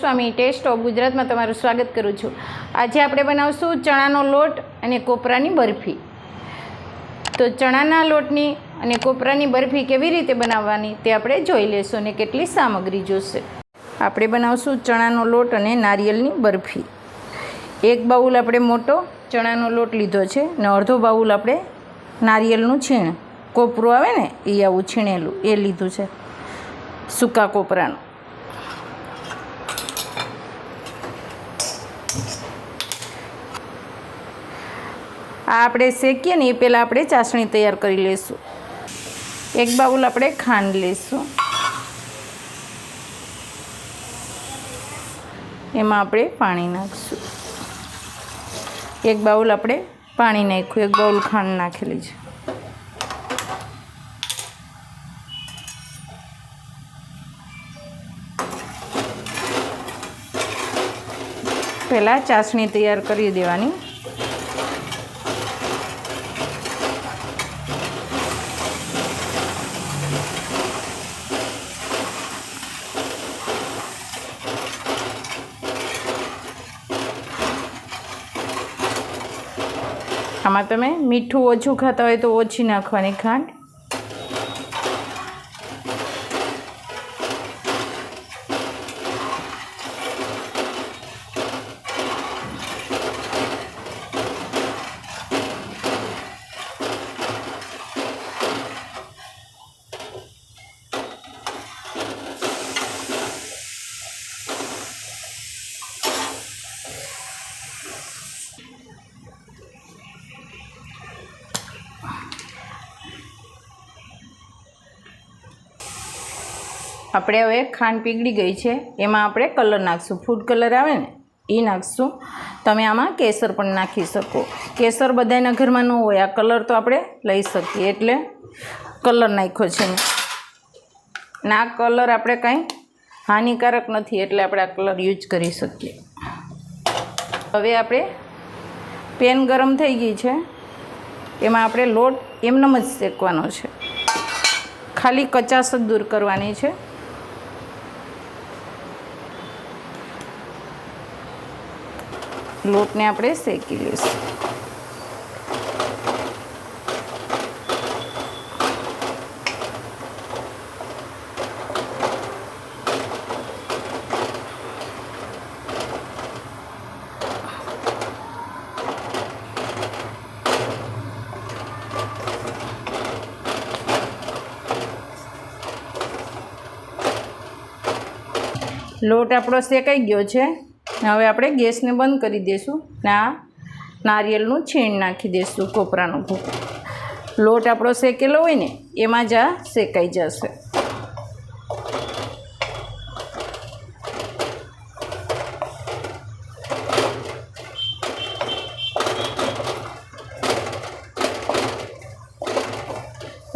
Swami test of ગુજરાતમાં તમારું સ્વાગત કરું છું. આજે આપણે બનાવશું ચણાનો લોટ અને કોપરાની બરફી. તો ચણાના લોટની અને કોપરાની બરફી કેવી રીતે બનાવવાની તે આપણે જોઈ લેશું અને કેટલી સામગ્રી જોશે. આપણે બનાવશું ચણાનો લોટ અને નારિયેળની બરફી. એક બાઉલ આપણે મોટો ચણાનો લોટ લીધો છે અને અડધો બાઉલ આપણે નારિયેળનું છીણ. કોપરું આવે ને એ આવું છીણેલું, એ લીધું છે. સૂકા કોપરાનું. આ આપણે શેકીએ ને એ પહેલાં આપણે ચાસણી તૈયાર કરી લઈશું. એક બાઉલ આપણે ખાંડ લઈશું. એમાં આપણે પાણી નાખીશું. એક બાઉલ આપણે પાણી નાખ્યું, એક બાઉલ ખાંડ નાખેલી છે. પહેલાં ચાસણી તૈયાર કરી દેવાની. આમાં તમે મીઠું ઓછું ખાતા હોય તો ઓછી નાખવાની ખાંડ. આપણે હવે ખાંડ પીગળી ગઈ છે. એમાં આપણે કલર નાખશું. ફૂડ કલર આવે ને, એ નાખશું. તમે આમાં કેસર પણ નાખી શકો. કેસર બધાના ઘરમાં ન હોય, આ કલર તો આપણે લઈ શકીએ. એટલે કલર નાખ્યો છે ને આ કલર આપણે કાંઈ હાનિકારક નથી, એટલે આપણે આ કલર યુઝ કરી શકીએ. હવે આપણે પેન ગરમ થઈ ગઈ છે. એમાં આપણે લોટ એમનેમ જ શેકવાનો છે. ખાલી કચાશ જ દૂર કરવાની છે. લોટને આપણે શેકી લઈશું. લોટ આપણો શેકાઈ ગયો છે. હવે આપણે ગેસને બંધ કરી દઈશું ને આ નારિયેળનું છીણ નાખી દઈશું કોપરાનું ભૂખ લોટ આપણો શેકેલો હોય ને, એમાં જ આ શેકાઈ જશે.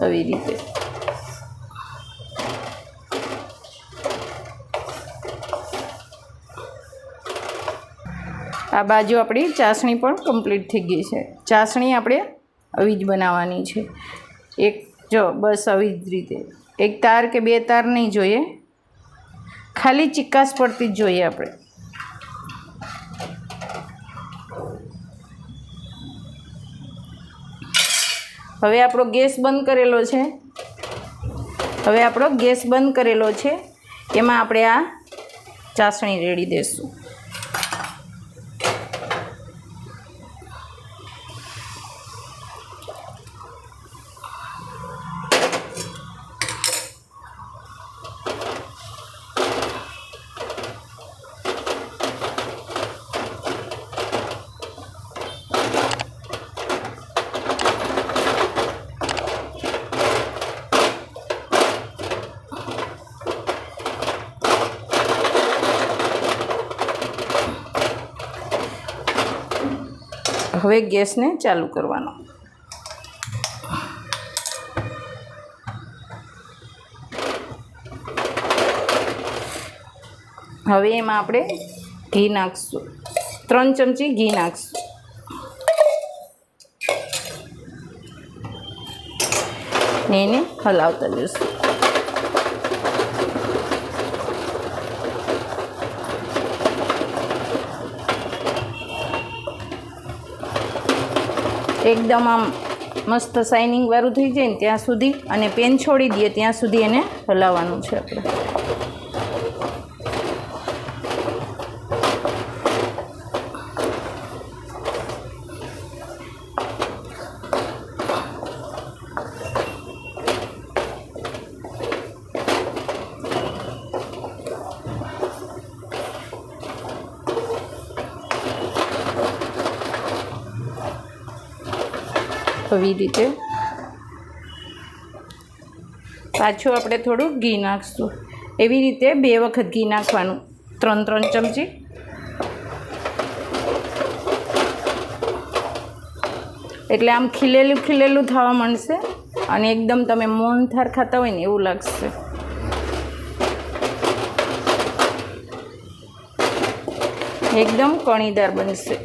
આવી રીતે. આ બાજુ આપણી ચાસણી પણ કમ્પ્લીટ થઈ ગઈ છે. ચાસણી આપણે આવી જ બનાવવાની છે. એક જો, બસ આવી જ રીતે. એક તાર કે બે તાર નહીં જોઈએ. ખાલી ચિક્કાસ પડતી જ જોઈએ આપણે. હવે આપણો ગેસ બંધ કરેલો છે. હવે આપણો ગેસ બંધ કરેલો છે. એમાં આપણે આ ચાસણી રેડી દઈશું હવે ગેસને ચાલુ કરવાનો. હવે એમાં આપણે ઘી નાખીશું. ત્રણ ચમચી ઘી નાખીશું. એને હલાવતા જઈશું. એકદમ આમ મસ્ત શાઇનિંગ વાળું થઈ જાય ને ત્યાં સુધી અને પેન છોડી દઈએ ત્યાં સુધી એને હલાવવાનું છે આપણે. આવી રીતે. પાછું આપણે થોડું ઘી નાખશું. એવી રીતે બે વખત ઘી નાખવાનું. ત્રણ ત્રણ ચમચી. એટલે આમ ખીલેલું ખીલેલું થવા માંડશે અને એકદમ તમે મોહનથાર ખાતા હોય ને એવું લાગશે. એકદમ કણીદાર બનશે.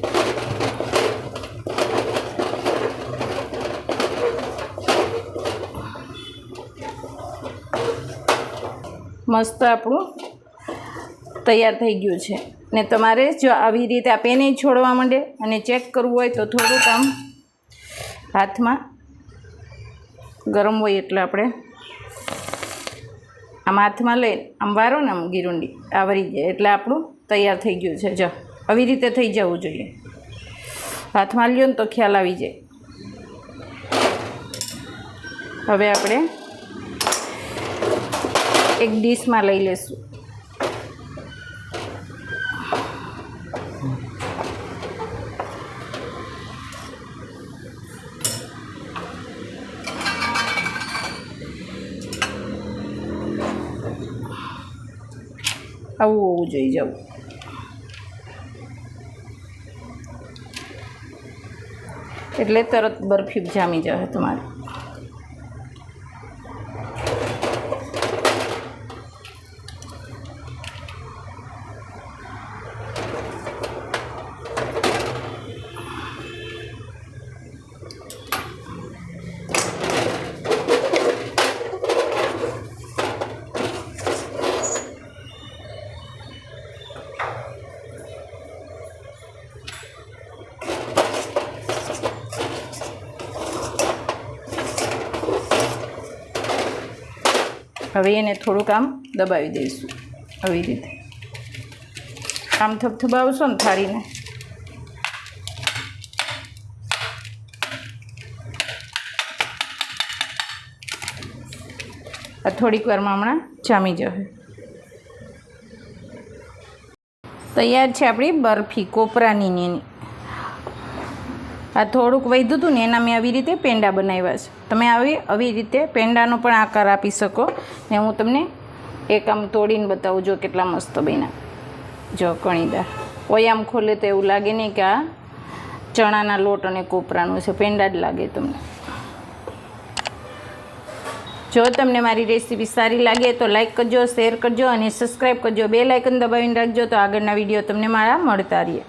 મસ્ત આપણું તૈયાર થઈ ગયું છે. ને તમારે જો આવી રીતે આ પેને છોડવા માંડે અને ચેક કરવું હોય તો થોડુંક આમ હાથમાં ગરમ હોય એટલે આપણે આમ હાથમાં લઈ આમ વારો ને આમ ગીરુંડી આવરી જાય એટલે આપણું તૈયાર થઈ ગયું છે. જો, આવી રીતે થઈ જવું જોઈએ. હાથમાં લ્યો ને તો ખ્યાલ આવી જાય. હવે આપણે એક ડીશમાં લઈ લેશું. આવું હોવું જોઈ જવું એટલે તરત બરફી જામી જશે તમારે. હવે એને થોડુંક આમ દબાવી દઈશું. આવી રીતે. આમ થપથપાવશો ને થાળીને. આ થોડીક વારમાં હમણાં જામી જશે. તૈયાર છે આપણી બરફી, કોપરાની આ થોડુંક વધ્યું હતું ને, એના મેં આવી રીતે પેંડા બનાવ્યા છે. તમે આવી આવી રીતે પેંડાનો પણ આકાર આપી શકો. ને હું તમને એક આમ તોડીને બતાવું, જો કેટલા મસ્ત બન્યા. જો કણીદાર કોઈ આમ ખોલે તો એવું લાગે નહીં કે આ ચણાના લોટ અને કોપરાનું છે. પેંડા જ લાગે તમને. જો તમને મારી રેસીપી સારી લાગે તો લાઇક કરજો, શેર કરજો અને સબસ્ક્રાઈબ કરજો. બે લાઇકન દબાવીને રાખજો તો આગળના વીડિયો તમને મારા મળતા રહીએ